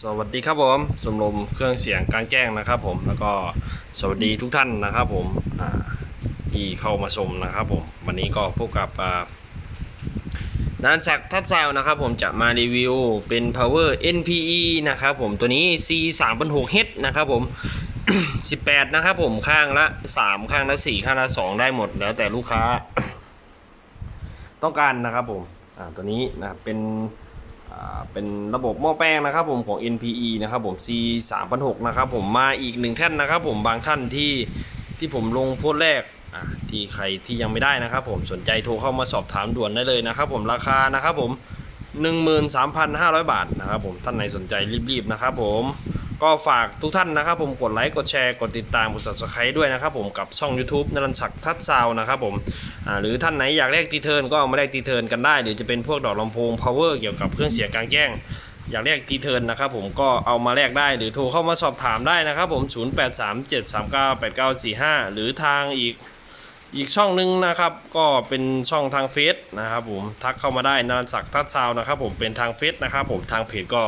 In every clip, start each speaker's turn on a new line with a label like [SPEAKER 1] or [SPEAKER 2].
[SPEAKER 1] สวัสดีครับผมสมรมเครื่องเสียงกลางแจ้งนะครับผมแล้วก็สวัสดีทุกท่านนะครับผมที่เข้ามาชมนะครับผมวันนี้ก็พบกับอ่าด้านศักดิ์ทัดซาวน์นะครับผมจะมารีวิวเป็น power NPE นะครับผมตัวนี้ C 3 6 H นะครับผม 18 นะครับผมข้างละ 3 ข้างละ 4 ข้างละ 2 ได้หมดแล้วแต่ลูกค้า ต้องการนะครับผมอ่าตัวนี้นะครับเป็นอ่าเป็นระบบหม้อแป้งนะครับผมของ NPE นะครับผม C 3 0 0นะครับผมมาอีกหนึ่งท่านนะครับผมบางท่านที่ที่ผมลงโพสแรกอ่าที่ใครที่ยังไม่ได้นะครับผมสนใจโทรเข้ามาสอบถามด่วนได้เลยนะครับผมราคานะครับผม13,500 บาทนะครับผมท่านไหนสนใจรีบๆนะครับผมก็ฝากทุกท่านนะครับผมกดไลค์กดแชร์กดติดตามกด subscribe ด้วยนะครับผมกับช่อง YouTube นรันศักดิ์ทัดซาวนะครับผม หรือท่านไหนอยากแลกตีเทิร์นก็เอามาแลกตีเทิร์นกันได้หรือจะเป็นพวกดอกลำโพง power เกี่ยวกับเครื่องเสียงกลางแจ้งอยากแลกตีเทิร์นนะครับผมก็เอามาแลกได้หรือโทรเข้ามาสอบถามได้นะครับผม 0837398945 หรือทางอีกอีกช่องหนึงนะครับ ก็เป็นช่องทางเฟซนะครับผมทักเข้ามาได้นรันศักดิ์ทัดซาวน์นะครับ ผมเป็นทางเฟซนะครับผมทางเพจก็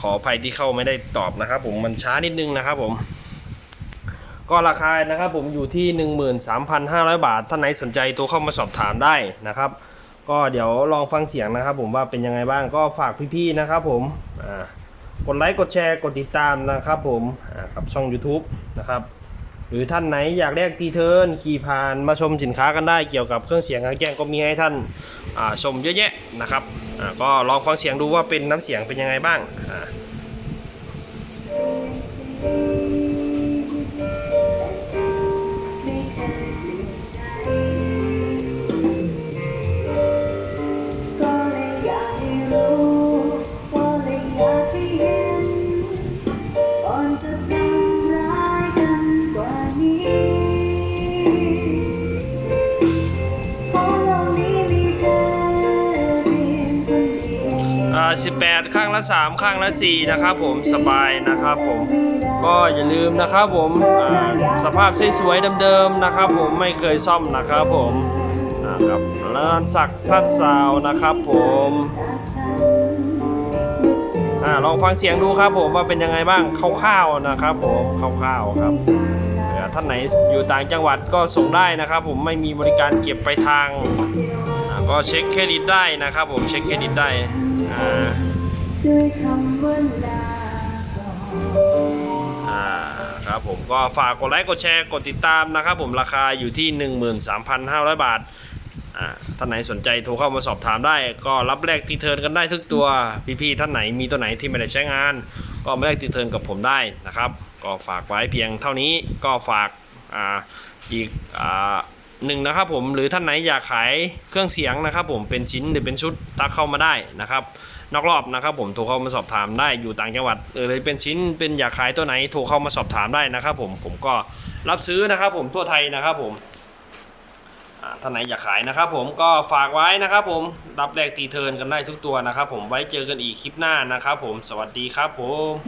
[SPEAKER 1] ขออภัยที่เข้าไม่ได้ตอบนะครับ ผมมันช้านิดนึงนะครับผม ก็ราคานะครับผมอยู่ที่ 13,500 บาท ท่านไหนสนใจโทรเข้ามาสอบถามได้นะครับ ก็เดี๋ยวลองฟังเสียงนะครับ ผมว่าเป็นยังไงบ้างก็ฝากพี่ๆนะครับ ผมกดไลค์กดแชร์กดติดตามนะครับผมกับช่อง YouTube นะครับหรือท่านไหนอยากแลกตีเทิร์นขี่ผ่านมาชมสินค้ากันได้เกี่ยวกับเครื่องเสียงกางแจ้งก็มีให้ท่านชมเยอะแยะนะครับก็ลองฟังเสียงดูว่าเป็นน้ำเสียงเป็นยังไงบ้าง 88 ข้างละ 3 ข้างละ 4 นะครับผมสบายนะครับผม ก็อย่าลืมนะครับผมสภาพสวยๆเดิมๆนะครับผมไม่เคยซ่อมนะครับผมนะครับร้านสักทัดสาวนะครับผมอลองฟังเสียงดูครับผมว่าเป็นยังไงบ้างคร่าวๆนะครับผมคร่าวๆครับท่านไหนอยู่ต่างจังหวัดก็ส่งได้นะครับ ผมไม่มีบริการเก็บไปทาง ก็เช็คเครดิตได้นะครับ ผมเช็คเครดิตได้
[SPEAKER 2] ด้วยคำว่าลาอ่า
[SPEAKER 1] ครับผมก็ฝากกดไลค์กดแชร์กดติดตามนะครับผมราคาอยู่ที่ 13,500 บาทอ่าท่านไหนสนใจโทรเข้ามาสอบถามได้ ก็รับแลกตีเทิร์นกันได้ทุกตัวพี่ๆท่านไหนมีตัวไหนที่ไม่ได้ใช้งาน ก็มาแลกตีเทิร์นกับผมได้นะครับ ก็ฝากไว้เพียงเท่านี้ก็ฝากอ่าอีกอ่า หนึ่งนะครับผมหรือท่านไหนอยากขายเครื่องเสียงนะครับ ผมเป็นชิ้นหรือเป็นชุดตักเข้ามาได้นะครับนอกรอบนะครับ ผมโทรเข้ามาสอบถามได้อยู่ต่างจังหวัดเออเลยเป็นชิ้นเป็นอยากขายตัวไหนโทรเข้ามาสอบถามได้นะครับ ผมผมก็รับซื้อนะครับ ผมทั่วไทยนะครับ ผมท่านไหนอยากขายนะครับ ผมก็ฝากไว้นะครับ ผมรับแลกตีเทิร์นกันได้ทุกตัวนะครับ ผมไว้เจอกันอีกคลิปหน้านะครับ ผมสวัสดีครับผม